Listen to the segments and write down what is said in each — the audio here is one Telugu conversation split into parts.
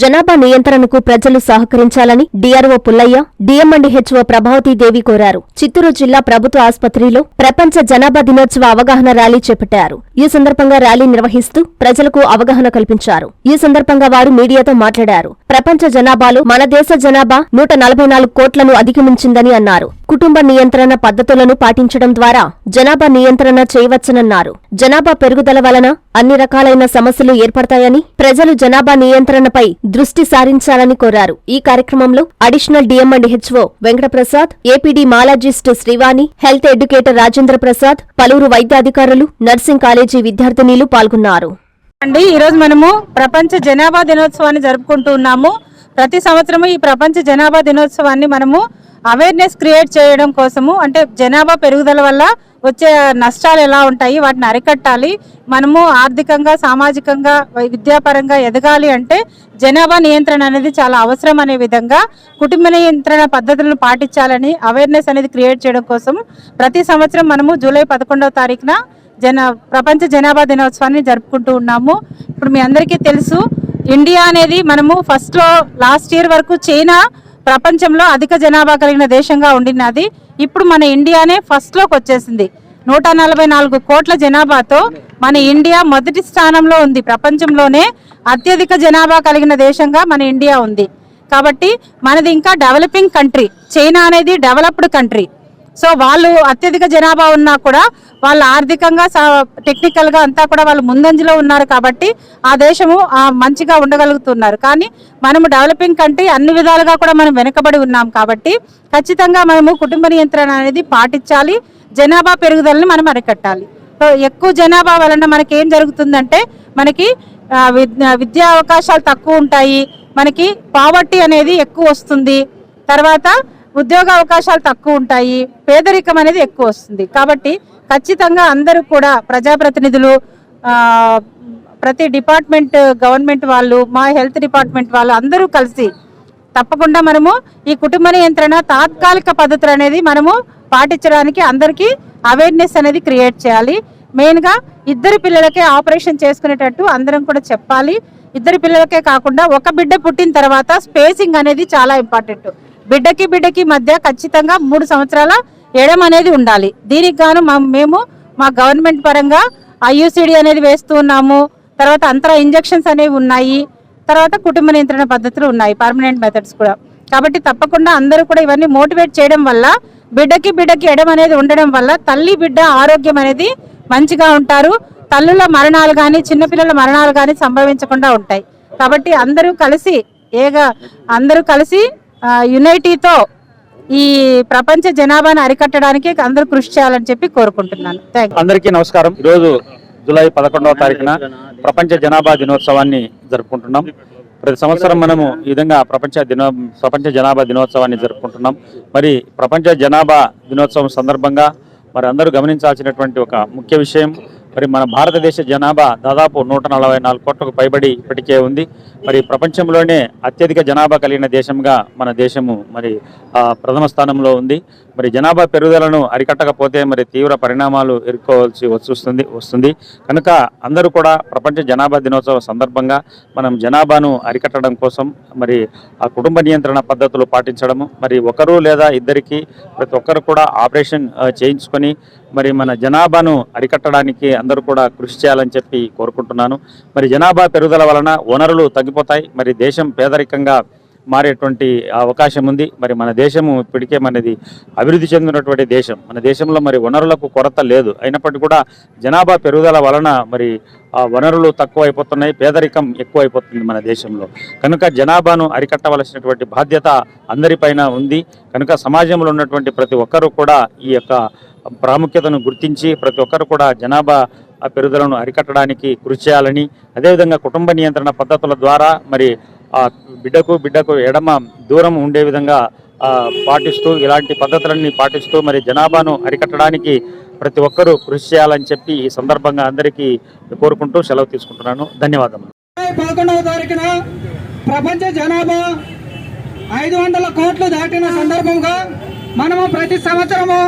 జనాభా నియంత్రణకు ప్రజలు సహకరించాలని DRO Pullaiah DM and HO Prabhavathi Devi కోరారు. చిత్తూరు జిల్లా ప్రభుత్వ ఆసుపత్రిలో ప్రపంచ జనాభా దినోత్సవ అవగాహన ర్యాలీ చేపట్టారు. ఈ సందర్భంగా ర్యాలీ నిర్వహిస్తూ ప్రజలకు అవగాహన కల్పించారు. ఈ సందర్భంగా వారు మీడియాతో మాట్లాడారు. ప్రపంచ జనాభాలో మన దేశ జనాభా నూట నలభై నాలుగు కోట్లను అధిగమించిందని అన్నారు. కుటుంబ నియంత్రణ పద్ధతులను పాటించడం ద్వారా జనాభా నియంత్రణ చేయవచ్చనన్నారు. జనాభా పెరుగుదల వలన అన్ని రకాలైన సమస్యలు ఏర్పడతాయని ప్రజలు జనాభా నియంత్రణపై దృష్టి సారించాలని కోరారు. ఈ కార్యక్రమంలో additional DM and HO Venkataprasad APD malariologist Srivani health educator Rajendra Prasad పలువురు వైద్యాధికారులు నర్సింగ్ కాలేజీ విద్యార్థినీలు పాల్గొన్నారు. అండి ఈరోజు మనము ప్రపంచ జనాభా దినోత్సవాన్ని జరుపుకుంటూ ఉన్నాము. ప్రతి సంవత్సరము ఈ ప్రపంచ జనాభా దినోత్సవాన్ని మనము అవేర్నెస్ క్రియేట్ చేయడం కోసము అంటే జనాభా పెరుగుదల వల్ల వచ్చే నష్టాలు ఎలా ఉంటాయి వాటిని అరికట్టాలి. మనము ఆర్థికంగా సామాజికంగా వై- విద్యాపరంగా ఎదగాలి అంటే జనాభా నియంత్రణ అనేది చాలా అవసరం అనే విధంగా కుటుంబ నియంత్రణ పద్ధతులను పాటించాలని అవేర్నెస్ అనేది క్రియేట్ చేయడం కోసం ప్రతి సంవత్సరం మనము జూలై పదకొండవ తారీఖున జన ప్రపంచ జనాభా దినోత్సవాన్ని జరుపుకుంటూ ఉన్నాము. ఇప్పుడు మీ అందరికీ తెలుసు ఇండియా అనేది మనము ఫస్ట్లో లాస్ట్ ఇయర్ వరకు చైనా ప్రపంచంలో అధిక జనాభా కలిగిన దేశంగా ఉండినది ఇప్పుడు మన ఇండియానే ఫస్ట్లోకి వచ్చేసింది. నూట నలభై నాలుగు కోట్ల జనాభాతో మన ఇండియా మొదటి స్థానంలో ఉంది. ప్రపంచంలోనే అత్యధిక జనాభా కలిగిన దేశంగా మన ఇండియా ఉంది. కాబట్టి మనది ఇంకా డెవలపింగ్ కంట్రీ చైనా అనేది డెవలప్డ్ కంట్రీ సో వాళ్ళు అత్యధిక జనాభా ఉన్నా కూడా వాళ్ళు ఆర్థికంగా టెక్నికల్గా అంతా కూడా వాళ్ళు ముందంజలో ఉన్నారు కాబట్టి ఆ దేశము మంచిగా ఉండగలుగుతున్నారు. కానీ మనము డెవలపింగ్ కంట్రీ అన్ని విధాలుగా కూడా మనం వెనుకబడి ఉన్నాం కాబట్టి ఖచ్చితంగా మనము కుటుంబ నియంత్రణ అనేది పాటించాలి జనాభా పెరుగుదలని మనం అరికట్టాలి. సో ఎక్కువ జనాభా వలన మనకి ఏం జరుగుతుందంటే మనకి విద్యా అవకాశాలు తక్కువ ఉంటాయి మనకి పావర్టీ అనేది ఎక్కువ వస్తుంది. తర్వాత ఉద్యోగ అవకాశాలు తక్కువ ఉంటాయి పేదరికం అనేది ఎక్కువ వస్తుంది. కాబట్టి ఖచ్చితంగా అందరూ కూడా ప్రజాప్రతినిధులు ప్రతి డిపార్ట్మెంట్ గవర్నమెంట్ వాళ్ళు మా హెల్త్ డిపార్ట్మెంట్ వాళ్ళు అందరూ కలిసి తప్పకుండా మనము ఈ కుటుంబ నియంత్రణ తాత్కాలిక పద్ధతులు అనేది మనము పాటించడానికి అందరికీ అవేర్నెస్ అనేది క్రియేట్ చేయాలి. మెయిన్గా ఇద్దరు పిల్లలకే ఆపరేషన్ చేసుకునేటట్టు అందరం కూడా చెప్పాలి. ఇద్దరు పిల్లలకే కాకుండా ఒక బిడ్డ పుట్టిన తర్వాత స్పేసింగ్ అనేది చాలా ఇంపార్టెంట్ బిడ్డకి బిడ్డకి మధ్య ఖచ్చితంగా మూడు సంవత్సరాల ఎడం అనేది ఉండాలి. దీనికి గాను మేము మా గవర్నమెంట్ పరంగా ఐయుసిడి అనేది వేస్తూ ఉన్నాము. తర్వాత అంతర ఇంజెక్షన్స్ అనేవి ఉన్నాయి. తర్వాత కుటుంబ నియంత్రణ పద్ధతులు ఉన్నాయి పర్మనెంట్ మెథడ్స్ కూడా. కాబట్టి తప్పకుండా అందరూ కూడా ఇవన్నీ మోటివేట్ చేయడం వల్ల బిడ్డకి బిడ్డకి ఎడం అనేది ఉండడం వల్ల తల్లి బిడ్డ ఆరోగ్యం అనేది మంచిగా ఉంటారు. తల్లుల మరణాలు కానీ చిన్నపిల్లల మరణాలు కానీ సంభవించకుండా ఉంటాయి. కాబట్టి అందరూ కలిసి ఏగా అందరూ కలిసి యునైటీతో ఈ ప్రపంచ జనాభాను అరికట్టడానికి అందరూ కృషి చేయాలని చెప్పి కోరుకుంటున్నాను. అందరికీ నమస్కారం. ఈరోజు జూలై పదకొండవ తారీఖున ప్రపంచ జనాభా దినోత్సవాన్ని జరుపుకుంటున్నాం. ప్రతి సంవత్సరం మనము ఈ విధంగా ప్రపంచ దినో ప్రపంచ జనాభా దినోత్సవాన్ని జరుపుకుంటున్నాం. మరి ప్రపంచ జనాభా దినోత్సవం సందర్భంగా మరి అందరూ గమనించాల్సినటువంటి ఒక ముఖ్య విషయం మరి మన భారతదేశ జనాభా దాదాపు నూట నలభై నాలుగు కోట్లకు పైబడి ఇప్పటికే ఉంది. మరి ప్రపంచంలోనే అత్యధిక జనాభా కలిగిన దేశంగా మన దేశము మరి ప్రథమ స్థానంలో ఉంది. మరి జనాభా పెరుగుదలను అరికట్టకపోతే మరి తీవ్ర పరిణామాలు ఎదుర్కోవాల్సి వస్తుంది వస్తుంది. కనుక అందరూ కూడా ప్రపంచ జనాభా దినోత్సవ సందర్భంగా మనం జనాభాను అరికట్టడం కోసం మరి ఆ కుటుంబ నియంత్రణ పద్ధతులు పాటించడము మరి ఒకరు లేదా ఇద్దరికి ప్రతి ఒక్కరు కూడా ఆపరేషన్ చేయించుకొని మరి మన జనాభాను అరికట్టడానికి అందరూ కూడా కృషి చేయాలని చెప్పి కోరుకుంటున్నాను. మరి జనాభా పెరుగుదల వలన వనరులు తగ్గిపోతాయి మరి దేశం పేదరికంగా మారేటువంటి అవకాశం ఉంది. మరి మన దేశము ఇప్పటికే మనది అభివృద్ధి చెందినటువంటి దేశం. మన దేశంలో మరి వనరులకు కొరత లేదు. అయినప్పటికీ కూడా జనాభా పెరుగుదల వలన మరి ఆ వనరులు తక్కువ అయిపోతున్నాయి పేదరికం ఎక్కువ అయిపోతుంది మన దేశంలో. కనుక జనాభాను అరికట్టవలసినటువంటి బాధ్యత అందరిపైన ఉంది. కనుక సమాజంలో ఉన్నటువంటి ప్రతి ఒక్కరూ కూడా ఈ యొక్క ప్రాముఖ్యతను గుర్తించి ప్రతి ఒక్కరు కూడా జనాభా ఆ పెరుగుదలను అరికట్టడానికి కృషి చేయాలని అదేవిధంగా కుటుంబ నియంత్రణ పద్ధతుల ద్వారా మరి ఆ బిడ్డకు బిడ్డకు ఎడమ దూరం ఉండే విధంగా పాటిస్తూ ఇలాంటి పద్ధతులన్నీ పాటిస్తూ మరి జనాభాను అరికట్టడానికి ప్రతి ఒక్కరూ కృషి చేయాలని చెప్పి ఈ సందర్భంగా అందరికీ కోరుకుంటూ సెలవు తీసుకుంటున్నాను. ధన్యవాదములు. పదకొండవ తారీఖున ప్రపంచ జనాభా ఐదు వందల కోట్లు దాటిన సందర్భంగా మనము ప్రతి సంవత్సరము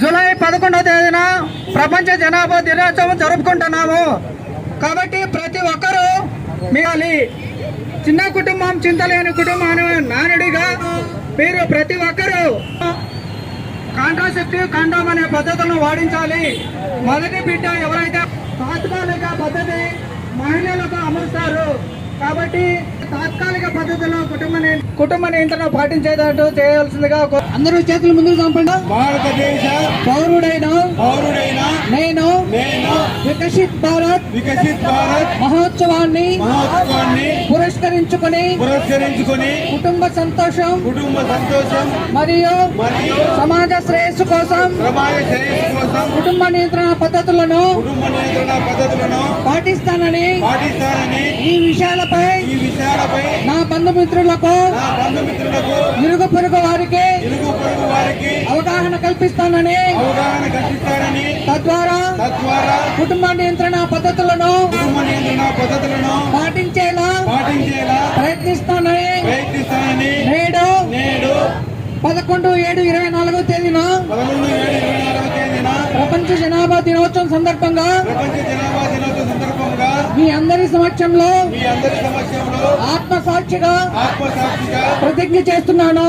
జూలై పదకొండవ తేదీన ప్రపంచ జనాభా దినోత్సవం జరుపుకుంటున్నాము. కాబట్టి ప్రతి ఒక్కరూ మిగాలి చిన్న కుటుంబం చింతలేని కుటుంబం నానుడిగా మీరు ప్రతి ఒక్కరూ కాంట్రాసెప్టివ్ కండోమ్ అనే పద్ధతులను వాడించాలి. మొదటి బిడ్డ ఎవరైతే తాత్కాలిక పద్ధతి మహిళలకు అమరుస్తారు కాబట్టి తాత్కాలిక పద్ధతిలో కుటుంబ కుటుంబ నియంత్రణ పాటించేటట్టు చేయాల్సిందిగా అందరూ చేతులు ముందుకు చంపండి. భారతదేశ పౌరుడైన పౌరుడైన నేను నేను వికసిత్ భారత్ వికసిత్ భారత్ మహోత్సవాన్ని మహోత్సవాన్ని పురస్కరించుకొని పురస్కరించుకొని కుటుంబ సంతోషం కుటుంబ సంతోషం మరియు మరియు సమాజ శ్రేయస్సు కోసం సమాజ శ్రేయస్సు కోసం కుటుంబ నియంత్రణ పద్ధతులను కుటుంబ నియంత్రణ పద్ధతులను పాటిస్తానని పాటిస్తానని ఈ విషయాలపై ఈ విషయాలపై నా బంధుమిత్రులకు నా బంధుమిత్రులకు ఇరుగు పొరుగు వారికి ఇరుగు పొరుగు వారికి అవగాహన కల్పిస్తానని అవగాహన కల్పిస్తానని తద్వారా తద్వారా కుటుంబ నియంత్రణ పద్ధతులను కుటుంబ నియంత్రణ పద్ధతులను పాటించేలా పాటించేలా ప్రయత్నిస్తానని ప్రయత్నిస్తానని నేడు నేడు పదకొండు ఏడు ఇరవై నాలుగో తేదీన పదకొండు ఏడు ఇరవై ప్రపంచ జనాభా దినోత్సవం సందర్భంగా మీ అందరి సమక్షంలో మీ అందరి సమక్షంలో ఆత్మ సాక్షిగా ఆత్మసాక్షిగా ప్రతిజ్ఞ చేస్తున్నాను.